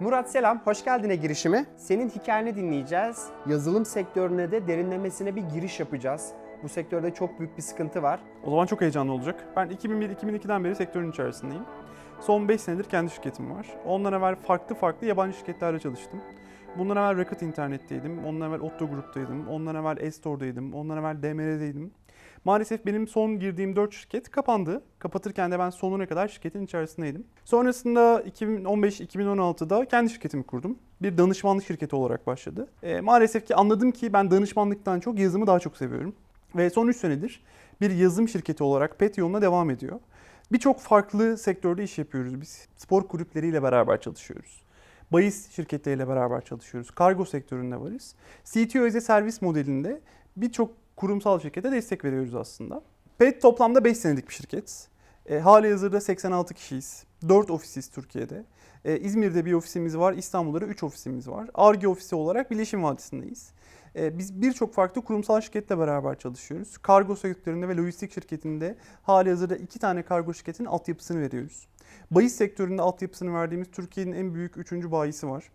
Murat selam, hoş geldin e girişime. Senin hikayeni dinleyeceğiz. Yazılım sektörüne de derinlemesine bir giriş yapacağız. Bu sektörde çok büyük bir sıkıntı var. O zaman çok heyecanlı olacak. Ben 2001-2002'den beri sektörün içerisindeyim. Son 5 senedir kendi şirketim var. Ondan evvel farklı farklı yabancı şirketlerle çalıştım. Bundan evvel Rocket Internet'teydim, ondan evvel Otto Group'taydım, ondan evvel Estor'daydım, ondan evvel DMR'deydim. Maalesef benim son girdiğim 4 şirket kapandı. Kapatırken de ben sonuna kadar şirketin içerisindeydim. Sonrasında 2015-2016'da kendi şirketimi kurdum. Bir danışmanlık şirketi olarak başladı. E, maalesef ki anladım ki ben danışmanlıktan çok yazımı daha çok seviyorum. Ve son 3 senedir bir yazım şirketi olarak PET yoluna devam ediyor. Birçok farklı sektörde iş yapıyoruz biz. Spor kulüpleriyle beraber çalışıyoruz. Bayis şirketleriyle beraber çalışıyoruz. Kargo sektöründe varız. CTO as servis modelinde birçok kurumsal şirkete destek veriyoruz aslında. PET toplamda 5 senelik bir şirket. E, hali hazırda 86 kişiyiz. 4 ofisiz Türkiye'de. E, İzmir'de bir ofisimiz var, İstanbul'da da 3 ofisimiz var. ARGE ofisi olarak Birleşim Vadisi'ndeyiz. E, biz birçok farklı kurumsal şirketle beraber çalışıyoruz. Kargo sektöründe ve lojistik şirketinde hali hazırda 2 tane kargo şirketinin altyapısını veriyoruz. Bahis sektöründe altyapısını verdiğimiz Türkiye'nin en büyük 3. bayisi var.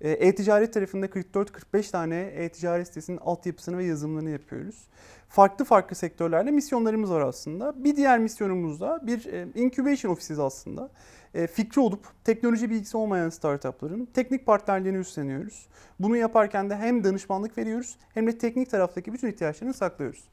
E, E-ticaret tarafında 44-45 tane e-ticaret sitesinin altyapısını ve yazılımlarını yapıyoruz. Farklı farklı sektörlerde misyonlarımız var aslında. Bir diğer misyonumuz da bir e, incubation ofisiz aslında. E, fikri olup teknoloji bilgisi olmayan startupların teknik partnerliğini üstleniyoruz. Bunu yaparken de hem danışmanlık veriyoruz hem de teknik taraftaki bütün ihtiyaçlarını saklıyoruz.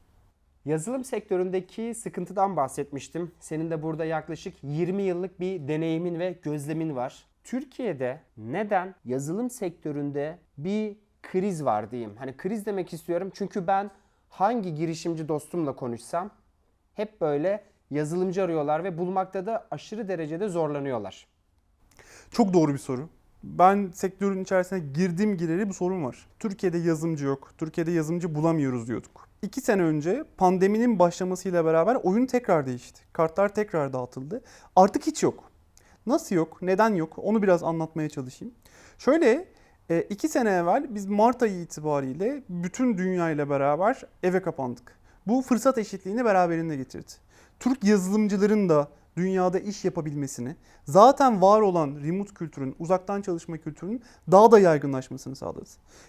Yazılım sektöründeki sıkıntıdan bahsetmiştim. Senin de burada yaklaşık 20 yıllık bir deneyimin ve gözlemin var. Türkiye'de neden yazılım sektöründe bir kriz var diyeyim. Hani kriz demek istiyorum çünkü ben hangi girişimci dostumla konuşsam hep böyle yazılımcı arıyorlar ve bulmakta da aşırı derecede zorlanıyorlar. Çok doğru bir soru. Ben sektörün içerisine girdim gireli bu sorun var. Türkiye'de yazımcı yok. Türkiye'de yazımcı bulamıyoruz diyorduk. İki sene önce pandeminin başlamasıyla beraber oyun tekrar değişti. Kartlar tekrar dağıtıldı. Artık hiç yok. Nasıl yok? Neden yok? Onu biraz anlatmaya çalışayım. Şöyle e, iki sene evvel biz Mart ayı itibariyle bütün dünya ile beraber eve kapandık. Bu fırsat eşitliğini beraberinde getirdi. Türk yazılımcıların da dünyada iş yapabilmesini, zaten var olan remote kültürün, uzaktan çalışma kültürünün daha da yaygınlaşmasını sağladı.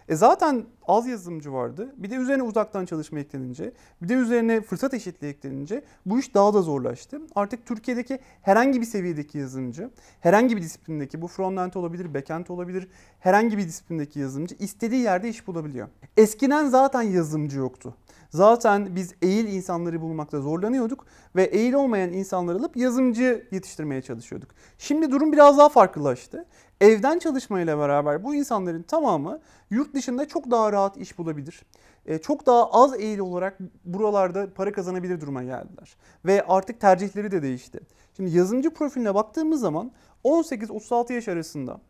E zaten az yazılımcı vardı. Bir de üzerine uzaktan çalışma eklenince, bir de üzerine fırsat eşitliği eklenince bu iş daha da zorlaştı. Artık Türkiye'deki herhangi bir seviyedeki yazılımcı, herhangi bir disiplindeki bu frontend olabilir, backend olabilir, herhangi bir disiplindeki yazılımcı istediği yerde iş bulabiliyor. Eskiden zaten yazılımcı yoktu. Zaten biz eğil insanları bulmakta zorlanıyorduk ve eğil olmayan insanları alıp yazılımcı yetiştirmeye çalışıyorduk. Şimdi durum biraz daha farklılaştı. Evden çalışmayla beraber bu insanların tamamı yurt dışında çok daha rahat iş bulabilir. E, Çok daha az eğil olarak buralarda para kazanabilir duruma geldiler. Ve artık tercihleri de değişti. Şimdi yazılımcı profiline baktığımız zaman 18-36 yaş arasında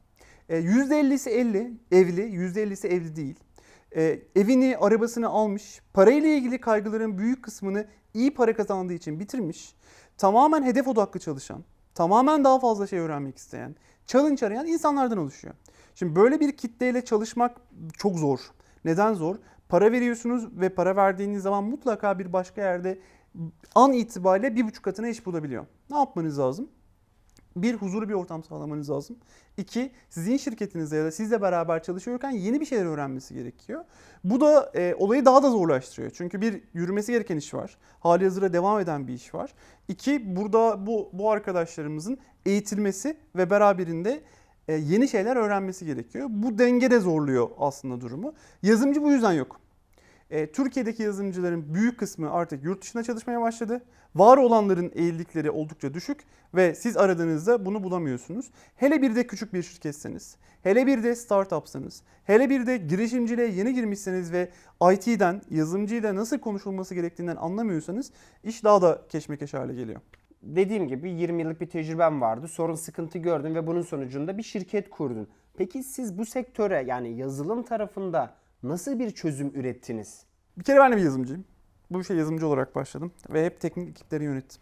e, %50'si 50 evli, %50'si evli değil. E, evini, arabasını almış, parayla ilgili kaygıların büyük kısmını iyi para kazandığı için bitirmiş, tamamen hedef odaklı çalışan, tamamen daha fazla şey öğrenmek isteyen, challenge arayan insanlardan oluşuyor. Şimdi böyle bir kitleyle çalışmak çok zor. Neden zor? Para veriyorsunuz ve para verdiğiniz zaman mutlaka bir başka yerde an itibariyle bir buçuk katına iş bulabiliyor. Ne yapmanız lazım? Bir huzurlu bir ortam sağlamanız lazım. İki, sizin şirketinizde ya da sizle beraber çalışıyorken yeni bir şeyler öğrenmesi gerekiyor. Bu da e, olayı daha da zorlaştırıyor. Çünkü bir yürümesi gereken iş var. Hali hazırda devam eden bir iş var. İki, burada bu, bu arkadaşlarımızın eğitilmesi ve beraberinde e, yeni şeyler öğrenmesi gerekiyor. Bu denge de zorluyor aslında durumu. Yazımcı bu yüzden yok. E, Türkiye'deki yazılımcıların büyük kısmı artık yurt dışında çalışmaya başladı. Var olanların eğildikleri oldukça düşük ve siz aradığınızda bunu bulamıyorsunuz. Hele bir de küçük bir şirketseniz, hele bir de startupsanız, hele bir de girişimciliğe yeni girmişseniz ve IT'den, yazılımcıyla nasıl konuşulması gerektiğinden anlamıyorsanız iş daha da keşmekeş hale geliyor. Dediğim gibi 20 yıllık bir tecrübem vardı. Sorun sıkıntı gördün ve bunun sonucunda bir şirket kurdun. Peki siz bu sektöre yani yazılım tarafında nasıl bir çözüm ürettiniz? Bir kere ben de bir yazılımcıyım. Bu işe yazılımcı olarak başladım ve hep teknik ekipleri yönettim.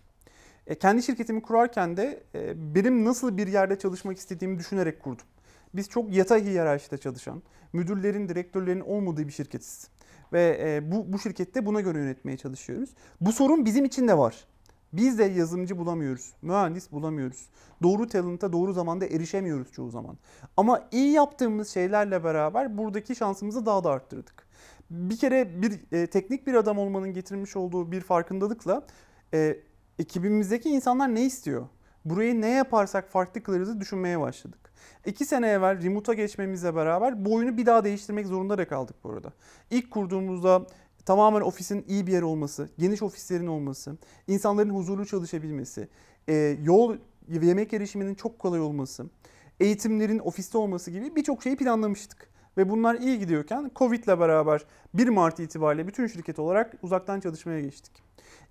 E, kendi şirketimi kurarken de e, benim nasıl bir yerde çalışmak istediğimi düşünerek kurdum. Biz çok yatay hiyerarşide çalışan, müdürlerin, direktörlerin olmadığı bir şirketiz. Ve e, bu, bu şirkette buna göre yönetmeye çalışıyoruz. Bu sorun bizim için de var. Biz de yazılımcı bulamıyoruz, mühendis bulamıyoruz. Doğru talent'a doğru zamanda erişemiyoruz çoğu zaman. Ama iyi yaptığımız şeylerle beraber buradaki şansımızı daha da arttırdık. Bir kere bir e, teknik bir adam olmanın getirmiş olduğu bir farkındalıkla e, ekibimizdeki insanlar ne istiyor? Burayı ne yaparsak farklı kılarızı düşünmeye başladık. İki sene evvel remote'a geçmemizle beraber bu oyunu bir daha değiştirmek zorunda da kaldık bu arada. İlk kurduğumuzda tamamen ofisin iyi bir yer olması, geniş ofislerin olması, insanların huzurlu çalışabilmesi, e, yol yemek erişiminin çok kolay olması, eğitimlerin ofiste olması gibi birçok şeyi planlamıştık. Ve bunlar iyi gidiyorken Covid ile beraber 1 Mart itibariyle bütün şirket olarak uzaktan çalışmaya geçtik.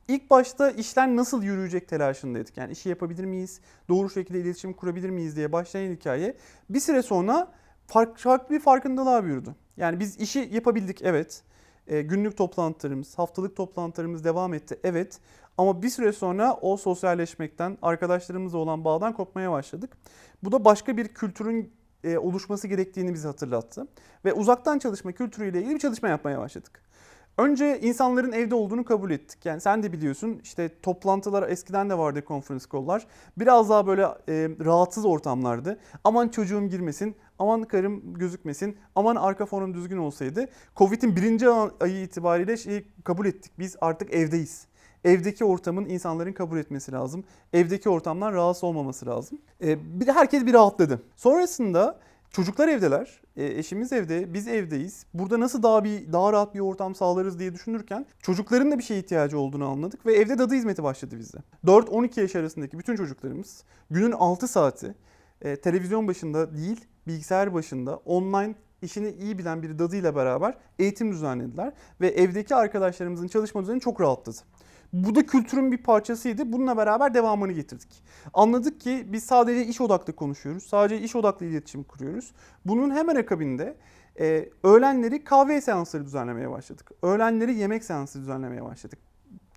İlk başta işler nasıl yürüyecek telaşındaydık. Yani işi yapabilir miyiz, doğru şekilde iletişim kurabilir miyiz diye başlayan hikaye bir süre sonra fark- farklı bir farkındalığa bürüdü. Yani biz işi yapabildik evet. E, günlük toplantılarımız, haftalık toplantılarımız devam etti evet. Ama bir süre sonra o sosyalleşmekten, arkadaşlarımızla olan bağdan kopmaya başladık. Bu da başka bir kültürün e, oluşması gerektiğini bize hatırlattı. Ve uzaktan çalışma kültürüyle ilgili bir çalışma yapmaya başladık. Önce insanların evde olduğunu kabul ettik. Yani sen de biliyorsun işte toplantılar eskiden de vardı conference call'lar. Biraz daha böyle e, rahatsız ortamlardı. Aman çocuğum girmesin, aman karım gözükmesin, aman arka fonum düzgün olsaydı. Covid'in birinci ayı itibariyle şeyi kabul ettik. Biz artık evdeyiz. Evdeki ortamın insanların kabul etmesi lazım. Evdeki ortamdan rahatsız olmaması lazım. E, bir herkes bir rahatladı. Sonrasında çocuklar evdeler, e, eşimiz evde, biz evdeyiz. Burada nasıl daha bir daha rahat bir ortam sağlarız diye düşünürken çocukların da bir şeye ihtiyacı olduğunu anladık ve evde dadı hizmeti başladı bizde. 4-12 yaş arasındaki bütün çocuklarımız günün 6 saati e, televizyon başında değil, bilgisayar başında online işini iyi bilen bir dadıyla beraber eğitim düzenlediler ve evdeki arkadaşlarımızın çalışma düzeni çok rahatladı. Bu da kültürün bir parçasıydı. Bununla beraber devamını getirdik. Anladık ki biz sadece iş odaklı konuşuyoruz. Sadece iş odaklı iletişim kuruyoruz. Bunun hemen akabinde e, öğlenleri kahve seansları düzenlemeye başladık. Öğlenleri yemek seansı düzenlemeye başladık.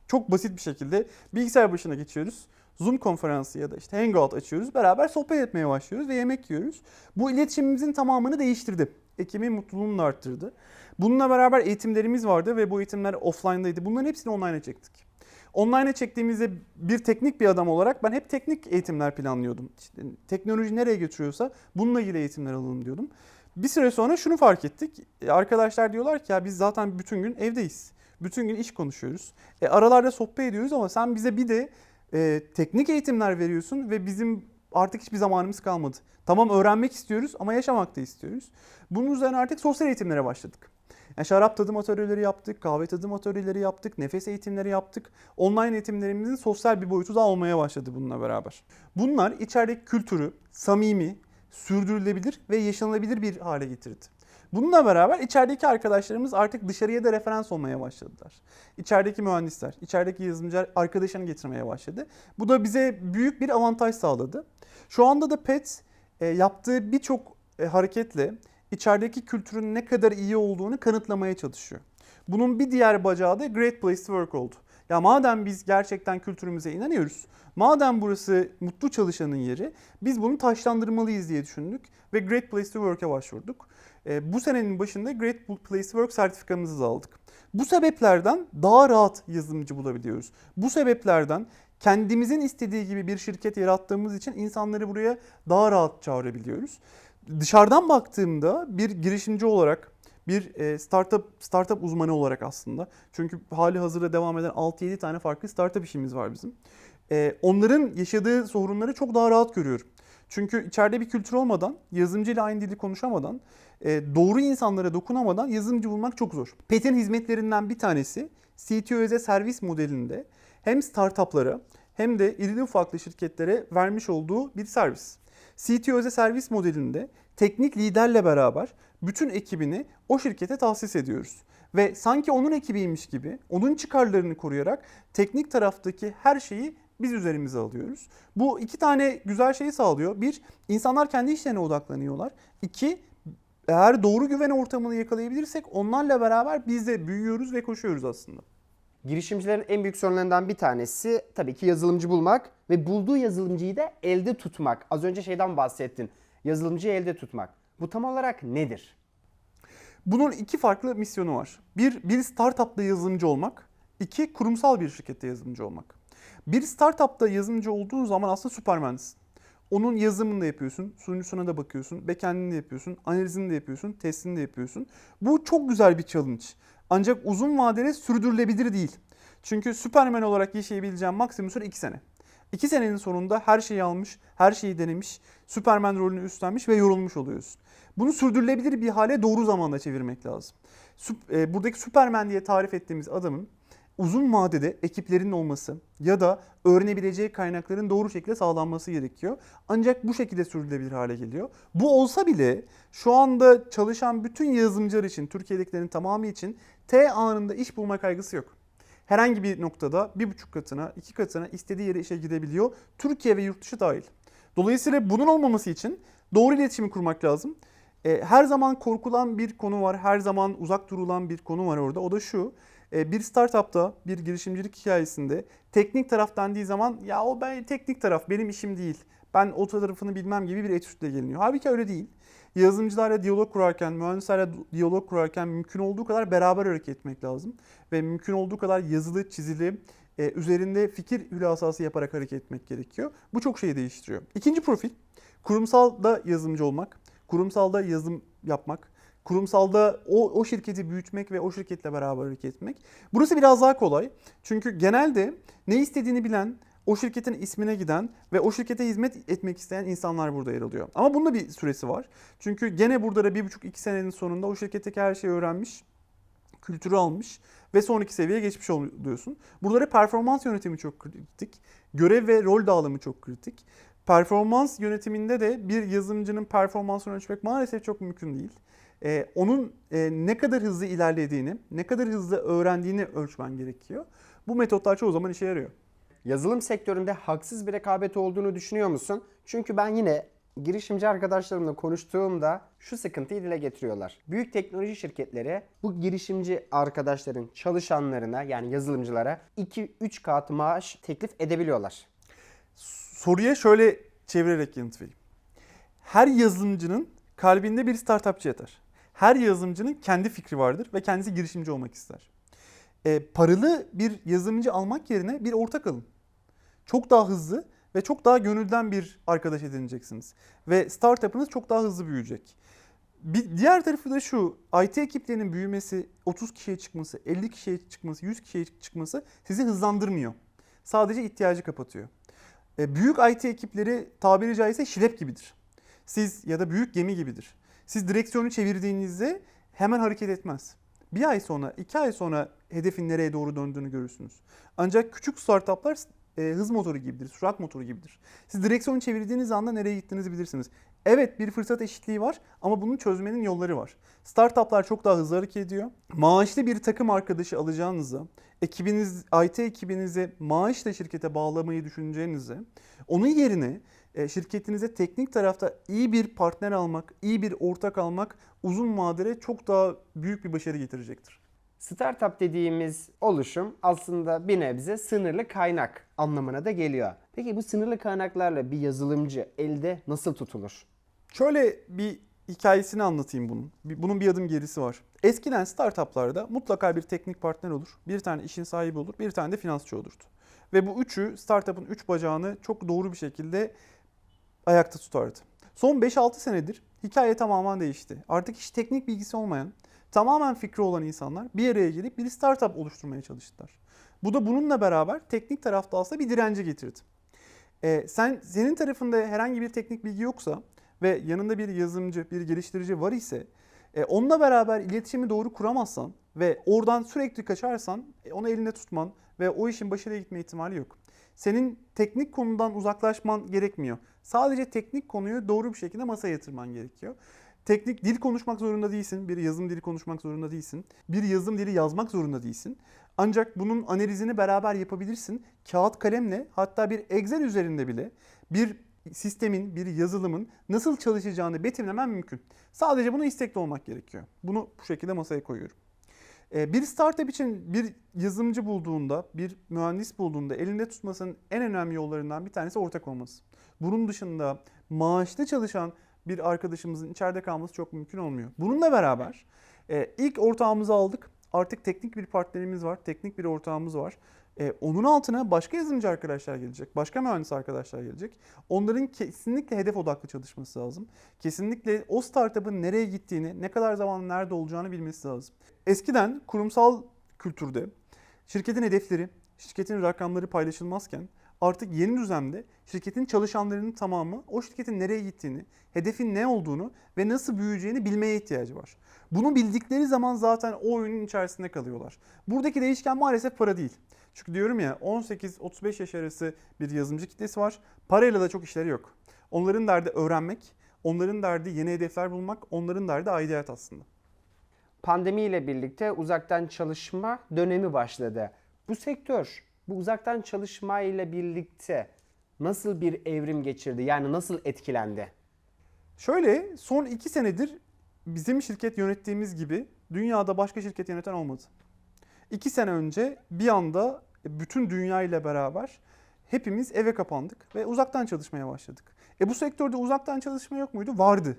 Çok basit bir şekilde bilgisayar başına geçiyoruz. Zoom konferansı ya da işte Hangout açıyoruz. Beraber sohbet etmeye başlıyoruz ve yemek yiyoruz. Bu iletişimimizin tamamını değiştirdi. Ekibin mutluluğunu da arttırdı. Bununla beraber eğitimlerimiz vardı ve bu eğitimler offline'daydı. Bunların hepsini online'a çektik. Online'a çektiğimizde bir teknik bir adam olarak ben hep teknik eğitimler planlıyordum. İşte teknoloji nereye götürüyorsa bununla ilgili eğitimler alalım diyordum. Bir süre sonra şunu fark ettik. E, Arkadaşlar diyorlar ki ya biz zaten bütün gün evdeyiz. Bütün gün iş konuşuyoruz. E, aralarda sohbet ediyoruz ama sen bize bir de e, teknik eğitimler veriyorsun ve bizim artık hiçbir zamanımız kalmadı. Tamam öğrenmek istiyoruz ama yaşamak da istiyoruz. Bunun üzerine artık sosyal eğitimlere başladık. Yani şarap tadım atölyeleri yaptık, kahve tadım atölyeleri yaptık, nefes eğitimleri yaptık. Online eğitimlerimizin sosyal bir boyutu daha olmaya başladı bununla beraber. Bunlar içerideki kültürü samimi, sürdürülebilir ve yaşanılabilir bir hale getirdi. Bununla beraber içerideki arkadaşlarımız artık dışarıya da referans olmaya başladılar. İçerideki mühendisler, içerideki yazılımcılar arkadaşını getirmeye başladı. Bu da bize büyük bir avantaj sağladı. Şu anda da PET e, yaptığı birçok e, hareketle içerideki kültürün ne kadar iyi olduğunu kanıtlamaya çalışıyor. Bunun bir diğer bacağı da Great Place to Work oldu. Ya madem biz gerçekten kültürümüze inanıyoruz, madem burası mutlu çalışanın yeri, biz bunu taşlandırmalıyız diye düşündük ve Great Place to Work'e başvurduk. E, bu senenin başında Great Place to Work sertifikamızı da aldık. Bu sebeplerden daha rahat yazılımcı bulabiliyoruz. Bu sebeplerden kendimizin istediği gibi bir şirket yarattığımız için insanları buraya daha rahat çağırabiliyoruz. Dışarıdan baktığımda bir girişimci olarak bir e, startup startup uzmanı olarak aslında. Çünkü hali hazırda devam eden 6-7 tane farklı startup işimiz var bizim. E, onların yaşadığı sorunları çok daha rahat görüyorum. Çünkü içeride bir kültür olmadan, yazılımcıyla aynı dili konuşamadan, e, doğru insanlara dokunamadan yazılımcı bulmak çok zor. PET'in hizmetlerinden bir tanesi CTO a servis modelinde hem startuplara hem de irili ufaklı şirketlere vermiş olduğu bir servis. CTO as a servis modelinde teknik liderle beraber bütün ekibini o şirkete tahsis ediyoruz. Ve sanki onun ekibiymiş gibi onun çıkarlarını koruyarak teknik taraftaki her şeyi biz üzerimize alıyoruz. Bu iki tane güzel şeyi sağlıyor. Bir, insanlar kendi işlerine odaklanıyorlar. İki, eğer doğru güven ortamını yakalayabilirsek onlarla beraber biz de büyüyoruz ve koşuyoruz aslında. Girişimcilerin en büyük sorunlarından bir tanesi tabii ki yazılımcı bulmak ve bulduğu yazılımcıyı da elde tutmak. Az önce şeyden bahsettin. Yazılımcıyı elde tutmak. Bu tam olarak nedir? Bunun iki farklı misyonu var. Bir, bir startupta yazılımcı olmak. iki kurumsal bir şirkette yazılımcı olmak. Bir startupta yazılımcı olduğun zaman aslında süpermensin. Onun yazımını da yapıyorsun, sunucusuna da bakıyorsun, backend'ini de yapıyorsun, analizini de yapıyorsun, testini de yapıyorsun. Bu çok güzel bir challenge. Ancak uzun vadede sürdürülebilir değil. Çünkü süpermen olarak yaşayabileceğim maksimum süre 2 sene. 2 senenin sonunda her şeyi almış, her şeyi denemiş, süpermen rolünü üstlenmiş ve yorulmuş oluyorsun. Bunu sürdürülebilir bir hale doğru zamanda çevirmek lazım. E, Buradaki süpermen diye tarif ettiğimiz adamın uzun vadede ekiplerin olması ya da öğrenebileceği kaynakların doğru şekilde sağlanması gerekiyor. Ancak bu şekilde sürdürülebilir hale geliyor. Bu olsa bile şu anda çalışan bütün yazılımcılar için, Türkiye'dekilerin tamamı için T anında iş bulma kaygısı yok. Herhangi bir noktada bir buçuk katına, iki katına istediği yere işe gidebiliyor. Türkiye ve yurt dışı dahil. Dolayısıyla bunun olmaması için doğru iletişimi kurmak lazım. E, her zaman korkulan bir konu var, her zaman uzak durulan bir konu var orada. O da şu, bir startupta, bir girişimcilik hikayesinde teknik taraf dendiği zaman ya o ben teknik taraf benim işim değil. Ben o tarafını bilmem gibi bir etütle geliniyor. Halbuki öyle değil. Yazılımcılarla diyalog kurarken, mühendislerle diyalog kurarken mümkün olduğu kadar beraber hareket etmek lazım. Ve mümkün olduğu kadar yazılı, çizili, e, üzerinde fikir hülasası yaparak hareket etmek gerekiyor. Bu çok şeyi değiştiriyor. İkinci profil, kurumsalda yazılımcı olmak, kurumsalda yazılım yapmak, kurumsalda o, o şirketi büyütmek ve o şirketle beraber hareket etmek. Burası biraz daha kolay. Çünkü genelde ne istediğini bilen, o şirketin ismine giden ve o şirkete hizmet etmek isteyen insanlar burada yer alıyor. Ama bunda bir süresi var. Çünkü gene burada da bir buçuk iki senenin sonunda o şirketteki her şeyi öğrenmiş, kültürü almış ve sonraki seviyeye geçmiş oluyorsun. Burada performans yönetimi çok kritik. Görev ve rol dağılımı çok kritik. Performans yönetiminde de bir yazılımcının performansını ölçmek maalesef çok mümkün değil. Ee, onun e, ne kadar hızlı ilerlediğini, ne kadar hızlı öğrendiğini ölçmen gerekiyor. Bu metotlar çoğu zaman işe yarıyor. Yazılım sektöründe haksız bir rekabet olduğunu düşünüyor musun? Çünkü ben yine girişimci arkadaşlarımla konuştuğumda şu sıkıntıyı dile getiriyorlar. Büyük teknoloji şirketleri bu girişimci arkadaşların çalışanlarına yani yazılımcılara 2-3 kat maaş teklif edebiliyorlar. Soruya şöyle çevirerek yanıt vereyim. Her yazılımcının kalbinde bir startupçı yatar. Her yazılımcının kendi fikri vardır ve kendisi girişimci olmak ister. E, paralı bir yazılımcı almak yerine bir ortak alın. Çok daha hızlı ve çok daha gönülden bir arkadaş edineceksiniz. Ve startup'ınız çok daha hızlı büyüyecek. Bir diğer tarafı da şu, IT ekiplerinin büyümesi, 30 kişiye çıkması, 50 kişiye çıkması, 100 kişiye çıkması sizi hızlandırmıyor. Sadece ihtiyacı kapatıyor. E, büyük IT ekipleri tabiri caizse şirep gibidir. Siz ya da büyük gemi gibidir. Siz direksiyonu çevirdiğinizde hemen hareket etmez. Bir ay sonra, iki ay sonra hedefin nereye doğru döndüğünü görürsünüz. Ancak küçük startuplar e, hız motoru gibidir, sürat motoru gibidir. Siz direksiyonu çevirdiğiniz anda nereye gittiğinizi bilirsiniz. Evet bir fırsat eşitliği var ama bunu çözmenin yolları var. Startuplar çok daha hızlı hareket ediyor. Maaşlı bir takım arkadaşı alacağınızda, ekibiniz, IT ekibinizi maaşla şirkete bağlamayı düşüneceğinizde, onun yerine şirketinize teknik tarafta iyi bir partner almak, iyi bir ortak almak uzun vadede çok daha büyük bir başarı getirecektir. Startup dediğimiz oluşum aslında bir nebze sınırlı kaynak anlamına da geliyor. Peki bu sınırlı kaynaklarla bir yazılımcı elde nasıl tutulur? Şöyle bir hikayesini anlatayım bunun. Bunun bir adım gerisi var. Eskiden startuplarda mutlaka bir teknik partner olur, bir tane işin sahibi olur, bir tane de finansçı olurdu. Ve bu üçü startup'ın üç bacağını çok doğru bir şekilde ayakta tutardı. Son 5-6 senedir hikaye tamamen değişti. Artık hiç teknik bilgisi olmayan, tamamen fikri olan insanlar bir araya gelip bir startup oluşturmaya çalıştılar. Bu da bununla beraber teknik tarafta aslında bir direnci getirdi. Ee, sen senin tarafında herhangi bir teknik bilgi yoksa ve yanında bir yazılımcı, bir geliştirici var ise e, onunla beraber iletişimi doğru kuramazsan ve oradan sürekli kaçarsan e, onu elinde tutman ve o işin başarıya gitme ihtimali yok. Senin teknik konudan uzaklaşman gerekmiyor. Sadece teknik konuyu doğru bir şekilde masaya yatırman gerekiyor. Teknik dil konuşmak zorunda değilsin. Bir yazım dili konuşmak zorunda değilsin. Bir yazım dili yazmak zorunda değilsin. Ancak bunun analizini beraber yapabilirsin. Kağıt kalemle hatta bir Excel üzerinde bile bir sistemin, bir yazılımın nasıl çalışacağını betimlemen mümkün. Sadece buna istekli olmak gerekiyor. Bunu bu şekilde masaya koyuyorum. Ee, Bir startup için bir yazılımcı bulduğunda, bir mühendis bulduğunda elinde tutmasının en önemli yollarından bir tanesi ortak olması. Bunun dışında maaşlı çalışan bir arkadaşımızın içeride kalması çok mümkün olmuyor. Bununla beraber e, ilk ortağımızı aldık. Artık teknik bir partnerimiz var, teknik bir ortağımız var. E, onun altına başka yazılımcı arkadaşlar gelecek, başka mühendis arkadaşlar gelecek. Onların kesinlikle hedef odaklı çalışması lazım. Kesinlikle o startup'ın nereye gittiğini, ne kadar zaman nerede olacağını bilmesi lazım. Eskiden kurumsal kültürde şirketin hedefleri, şirketin rakamları paylaşılmazken artık yeni düzende şirketin çalışanlarının tamamı o şirketin nereye gittiğini, hedefin ne olduğunu ve nasıl büyüyeceğini bilmeye ihtiyacı var. Bunu bildikleri zaman zaten o oyunun içerisinde kalıyorlar. Buradaki değişken maalesef para değil. Çünkü diyorum ya 18-35 yaş arası bir yazılımcı kitlesi var. Parayla da çok işleri yok. Onların derdi öğrenmek, onların derdi yeni hedefler bulmak, onların derdi aidiyet aslında. Pandemiyle birlikte uzaktan çalışma dönemi başladı. Bu sektör bu uzaktan çalışma ile birlikte nasıl bir evrim geçirdi? Yani nasıl etkilendi? Şöyle son iki senedir bizim şirket yönettiğimiz gibi dünyada başka şirket yöneten olmadı. İki sene önce bir anda bütün dünya ile beraber hepimiz eve kapandık ve uzaktan çalışmaya başladık. E bu sektörde uzaktan çalışma yok muydu? Vardı.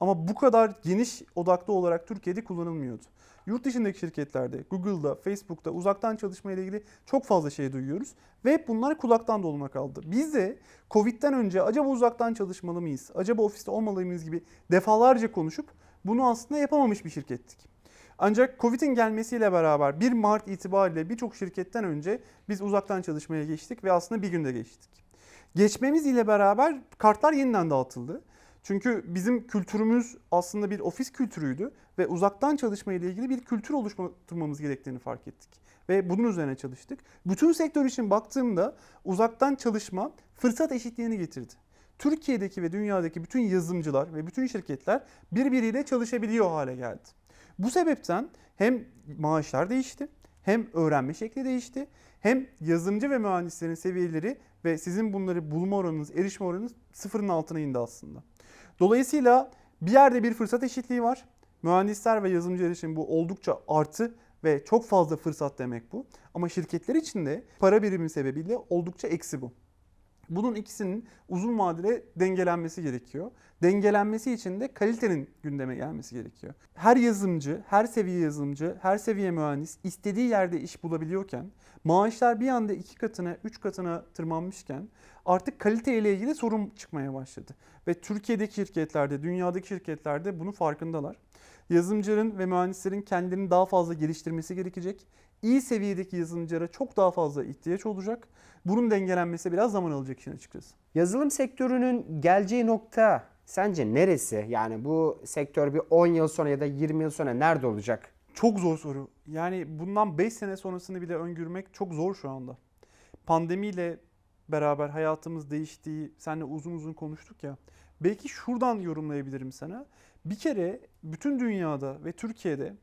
Ama bu kadar geniş odaklı olarak Türkiye'de kullanılmıyordu. Yurt dışındaki şirketlerde, Google'da, Facebook'ta uzaktan çalışma ile ilgili çok fazla şey duyuyoruz. Ve hep bunlar kulaktan dolma kaldı. Biz de Covid'den önce acaba uzaktan çalışmalı mıyız, acaba ofiste olmalı mıyız gibi defalarca konuşup bunu aslında yapamamış bir şirkettik. Ancak Covid'in gelmesiyle beraber 1 Mart itibariyle birçok şirketten önce biz uzaktan çalışmaya geçtik ve aslında bir günde geçtik. Geçmemiz ile beraber kartlar yeniden dağıtıldı. Çünkü bizim kültürümüz aslında bir ofis kültürüydü ve uzaktan çalışma ile ilgili bir kültür oluşturmamız gerektiğini fark ettik. Ve bunun üzerine çalıştık. Bütün sektör için baktığımda uzaktan çalışma fırsat eşitliğini getirdi. Türkiye'deki ve dünyadaki bütün yazılımcılar ve bütün şirketler birbiriyle çalışabiliyor hale geldi. Bu sebepten hem maaşlar değişti, hem öğrenme şekli değişti, hem yazılımcı ve mühendislerin seviyeleri ve sizin bunları bulma oranınız, erişme oranınız sıfırın altına indi aslında. Dolayısıyla bir yerde bir fırsat eşitliği var. Mühendisler ve yazılımcılar için bu oldukça artı ve çok fazla fırsat demek bu. Ama şirketler için de para birimi sebebiyle oldukça eksi bu. Bunun ikisinin uzun vadede dengelenmesi gerekiyor. Dengelenmesi için de kalitenin gündeme gelmesi gerekiyor. Her yazılımcı, her seviye yazılımcı, her seviye mühendis istediği yerde iş bulabiliyorken, maaşlar bir anda iki katına, üç katına tırmanmışken artık kalite ile ilgili sorun çıkmaya başladı. Ve Türkiye'deki şirketlerde, dünyadaki şirketlerde bunun farkındalar. Yazılımcıların ve mühendislerin kendilerini daha fazla geliştirmesi gerekecek. İyi seviyedeki yazılımcılara çok daha fazla ihtiyaç olacak. Bunun dengelenmesi biraz zaman alacak işin açıkçası. Yazılım sektörünün geleceği nokta sence neresi? Yani bu sektör bir 10 yıl sonra ya da 20 yıl sonra nerede olacak? Çok zor soru. Yani bundan 5 sene sonrasını bile öngörmek çok zor şu anda. Pandemiyle beraber hayatımız değiştiği, seninle uzun uzun konuştuk ya. Belki şuradan yorumlayabilirim sana. Bir kere bütün dünyada ve Türkiye'de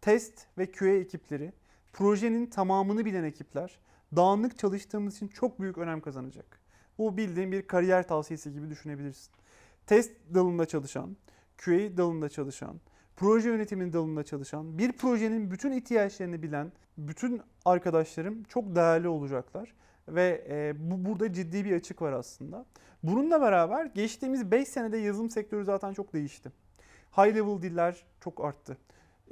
test ve QA ekipleri, projenin tamamını bilen ekipler dağınık çalıştığımız için çok büyük önem kazanacak. Bu bildiğin bir kariyer tavsiyesi gibi düşünebilirsin. Test dalında çalışan, QA dalında çalışan, proje yönetimi dalında çalışan, bir projenin bütün ihtiyaçlarını bilen bütün arkadaşlarım çok değerli olacaklar. Ve e, bu burada ciddi bir açık var aslında. Bununla beraber geçtiğimiz 5 senede yazılım sektörü zaten çok değişti. High level diller çok arttı.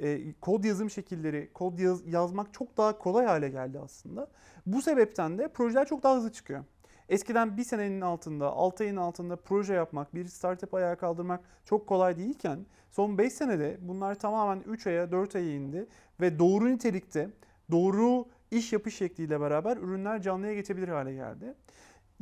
E, kod yazım şekilleri, kod yaz, yazmak çok daha kolay hale geldi aslında. Bu sebepten de projeler çok daha hızlı çıkıyor. Eskiden bir senenin altında, 6 ayın altında proje yapmak, bir startup ayağa kaldırmak çok kolay değilken son 5 senede bunlar tamamen 3 aya, 4 aya indi ve doğru nitelikte, doğru iş yapış şekliyle beraber ürünler canlıya geçebilir hale geldi.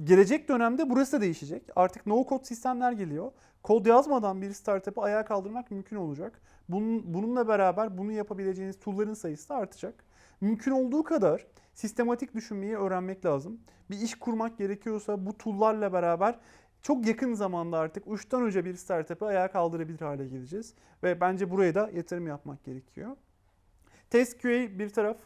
Gelecek dönemde burası da değişecek. Artık no code sistemler geliyor. Kod yazmadan bir startup'ı ayağa kaldırmak mümkün olacak. Bunun, bununla beraber bunu yapabileceğiniz tool'ların sayısı da artacak. Mümkün olduğu kadar sistematik düşünmeyi öğrenmek lazım. Bir iş kurmak gerekiyorsa bu tool'larla beraber çok yakın zamanda artık uçtan uca bir startup'ı ayağa kaldırabilir hale geleceğiz. Ve bence buraya da yatırım yapmak gerekiyor. Test QA bir taraf,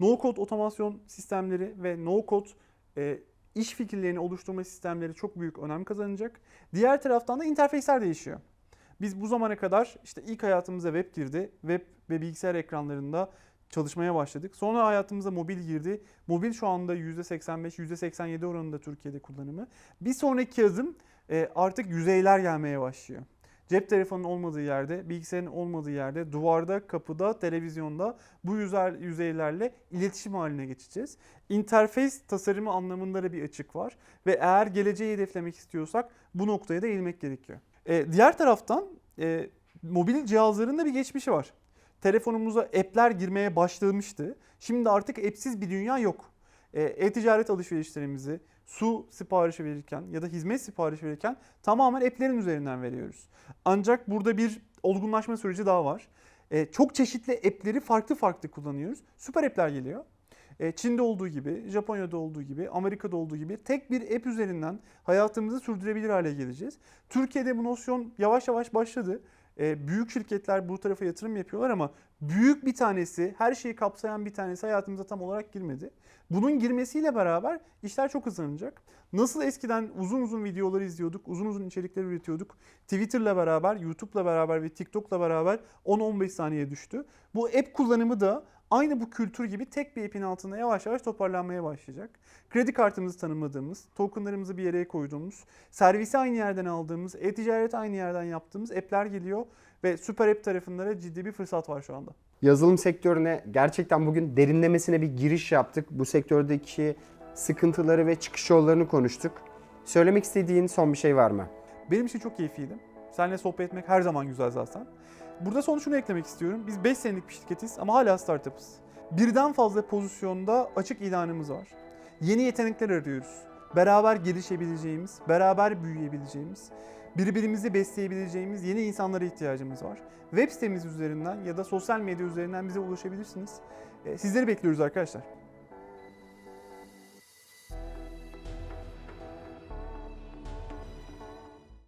no code otomasyon sistemleri ve no code e, iş fikirlerini oluşturma sistemleri çok büyük önem kazanacak. Diğer taraftan da interfeysler değişiyor. Biz bu zamana kadar işte ilk hayatımıza web girdi. Web ve bilgisayar ekranlarında çalışmaya başladık. Sonra hayatımıza mobil girdi. Mobil şu anda %85, %87 oranında Türkiye'de kullanımı. Bir sonraki adım e, artık yüzeyler gelmeye başlıyor. Cep telefonunun olmadığı yerde, bilgisayarın olmadığı yerde, duvarda, kapıda, televizyonda bu yüzeylerle iletişim haline geçeceğiz. İnterfeys tasarımı anlamında da bir açık var ve eğer geleceği hedeflemek istiyorsak bu noktaya da eğilmek gerekiyor. E, diğer taraftan e, mobil cihazların da bir geçmişi var. Telefonumuza app'ler girmeye başlamıştı. Şimdi artık app'siz bir dünya yok. E, E-ticaret alışverişlerimizi su siparişi verirken ya da hizmet siparişi verirken tamamen app'lerin üzerinden veriyoruz. Ancak burada bir olgunlaşma süreci daha var. E, çok çeşitli app'leri farklı farklı kullanıyoruz. Süper app'ler geliyor. E, Çin'de olduğu gibi, Japonya'da olduğu gibi, Amerika'da olduğu gibi tek bir app üzerinden hayatımızı sürdürebilir hale geleceğiz. Türkiye'de bu nosyon yavaş yavaş başladı. E, büyük şirketler bu tarafa yatırım yapıyorlar ama büyük bir tanesi, her şeyi kapsayan bir tanesi hayatımıza tam olarak girmedi. Bunun girmesiyle beraber işler çok hızlanacak. Nasıl eskiden uzun uzun videoları izliyorduk, uzun uzun içerikler üretiyorduk. Twitter'la beraber, YouTube'la beraber ve TikTok'la beraber 10-15 saniye düştü. Bu app kullanımı da aynı bu kültür gibi tek bir app'in altında yavaş yavaş toparlanmaya başlayacak. Kredi kartımızı tanımladığımız, tokenlarımızı bir yere koyduğumuz, servisi aynı yerden aldığımız, e-ticareti aynı yerden yaptığımız app'ler geliyor ve süper app tarafında da ciddi bir fırsat var şu anda. Yazılım sektörüne gerçekten bugün derinlemesine bir giriş yaptık. Bu sektördeki sıkıntıları ve çıkış yollarını konuştuk. Söylemek istediğin son bir şey var mı? Benim için çok keyifliydi. Seninle sohbet etmek her zaman güzel zaten. Burada son şunu eklemek istiyorum. Biz 5 senelik bir şirketiz ama hala startup'ız. Birden fazla pozisyonda açık ilanımız var. Yeni yetenekler arıyoruz. Beraber gelişebileceğimiz, beraber büyüyebileceğimiz, birbirimizi besleyebileceğimiz yeni insanlara ihtiyacımız var. Web sitemiz üzerinden ya da sosyal medya üzerinden bize ulaşabilirsiniz. E, Sizleri bekliyoruz arkadaşlar.